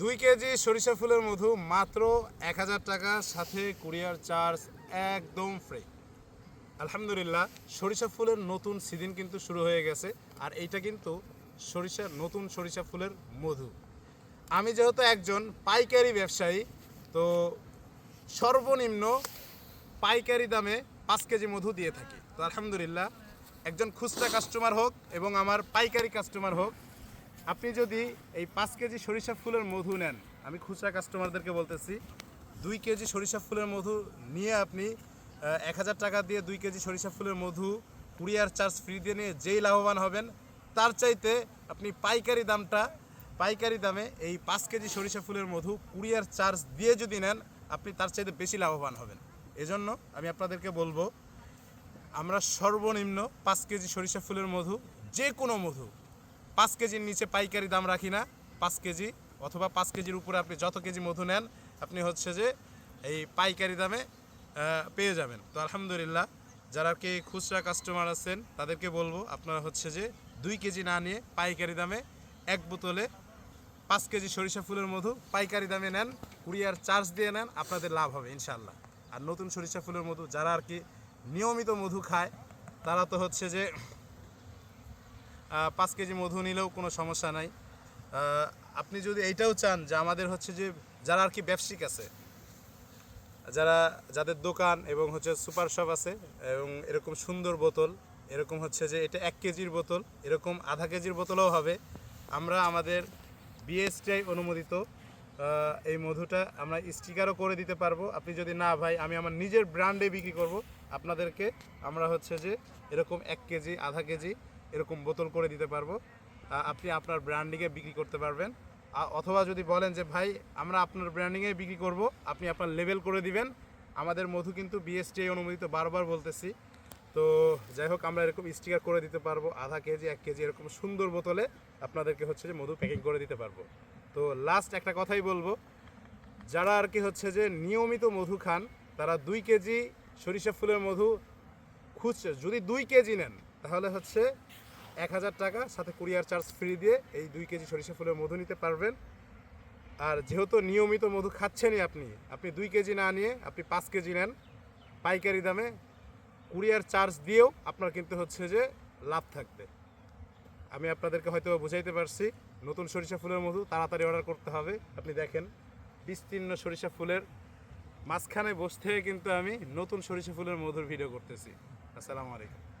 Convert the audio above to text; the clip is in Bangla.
দুই কেজি সরিষা ফুলের মধু মাত্র এক হাজার টাকা, সাথে কুরিয়ার চার্জ একদম ফ্রি আলহামদুলিল্লাহ, সরিষা ফুলের নতুন সিজন কিন্তু শুরু হয়ে গেছে, আর এইটা কিন্তু সরিষা, নতুন সরিষা ফুলের মধু। আমি যেহেতু একজন পাইকারি ব্যবসায়ী, তো সর্বনিম্ন পাইকারি দামে পাঁচ কেজি মধু দিয়ে থাকি। তো আলহামদুলিল্লাহ, একজন খুচরা কাস্টমার হোক এবং আমার পাইকারি কাস্টমার হোক আপনি যদি এই পাঁচ কেজি সরিষা ফুলের মধু নেন, আমি খুচরা কাস্টমারদেরকে বলতেছি, দুই কেজি সরিষা ফুলের মধু নিয়ে আপনি এক হাজার টাকা দিয়ে দুই কেজি সরিষা ফুলের মধু কুরিয়ার চার্জ ফ্রি দিয়ে নিয়ে যেই লাভবান হবেন, তার চাইতে আপনি পাইকারি দামটা, পাইকারি দামে এই পাঁচ কেজি সরিষা ফুলের মধু কুরিয়ার চার্জ দিয়ে যদি নেন, আপনি তার চাইতে বেশি লাভবান হবেন। এজন্য আমি আপনাদেরকে বলব, আমরা সর্বনিম্ন পাঁচ কেজি সরিষা ফুলের মধু, যে কোনো মধু পাঁচ কেজির নিচে পাইকারি দাম রাখি না, পাঁচ কেজি অথবা পাঁচ কেজির উপরে আপনি যত কেজি মধু নেন, আপনি হচ্ছে যে এই পাইকারি দামে পেয়ে যাবেন। তো আলহামদুলিল্লাহ, যারা কি খুচরা কাস্টমার আছেন, তাদেরকে বলব আপনারা হচ্ছে যে দুই কেজি না নিয়ে পাইকারি দামে এক বোতলে পাঁচ কেজি সরিষা ফুলের মধু পাইকারি দামে নেন, কুরিয়ার চার্জ দিয়ে নেন, আপনাদের লাভ হবে ইনশাল্লাহ আর নতুন সরিষা ফুলের মধু, যারা আর কি নিয়মিত মধু খায়, তারা তো হচ্ছে যে পাঁচ কেজি মধু নিলেও কোনো সমস্যা নাই। আপনি যদি এইটাও চান যে আমাদের হচ্ছে যে যারা আর কি ব্যবসিক আছে, যারা, যাদের দোকান এবং হচ্ছে সুপার শপ আছে এবং এরকম সুন্দর বোতল, এরকম হচ্ছে যে এটা এক কেজির বোতল, এরকম আধা কেজির বোতলও হবে। আমরা আমাদের বিএসটিআই অনুমোদিত এই মধুটা আমরা স্টিকারও করে দিতে পারব। আপনি যদি না ভাই, আমি আমার নিজের ব্র্যান্ডে বিক্রি করব। আপনাদেরকে আমরা হচ্ছে যে এরকম এক কেজি, আধা কেজি এরকম বোতল করে দিতে পারব। আপনি আপনার ব্র্যান্ডিংয়ে বিক্রি করতে পারবেন। অথবা যদি বলেন যে, ভাই, আমরা আপনার ব্র্যান্ডিংয়ে বিক্রি করব। আপনি আপনার লেভেল করে দিবেন। আমাদের মধু কিন্তু বিএসটিআই অনুমোদিত বারবার বলতেছি। তো যাই হোক, আমরা এরকম স্টিকার করে দিতে পারব। আধা কেজি, এক কেজি এরকম সুন্দর বোতলে আপনাদেরকে হচ্ছে যে মধু প্যাকিং করে দিতে পারব। তো লাস্ট একটা কথাই বলব। যারা আর কি হচ্ছে যে নিয়মিত মধু খান, তারা দুই কেজি সরিষা ফুলের মধু খুঁজছে যদি দুই কেজি নেন, তাহলে হচ্ছে এক হাজার টাকা, সাথে কুরিয়ার চার্জ ফ্রি দিয়ে এই দুই কেজি সরিষা ফুলের মধু নিতে পারবেন। আর যেহেতু নিয়মিত মধু খাচ্ছেনই আপনি আপনি দুই কেজি না নিয়ে আপনি পাঁচ কেজি নেন পাইকারি দামে কুরিয়ার চার্জ দিয়েও আপনার কিন্তু হচ্ছে যে লাভ থাকবে। আমি আপনাদেরকে হয়তো বুঝাইতে পারছি, নতুন সরিষা ফুলের মধু তাড়াতাড়ি অর্ডার করতে হবে। আপনি দেখেন, বিস্তীর্ণ সরিষা ফুলের মাঝখানে বসে থেকে কিন্তু আমি নতুন সরিষা ফুলের মধুর ভিডিও করতেছি। আসসালামু আলাইকুম।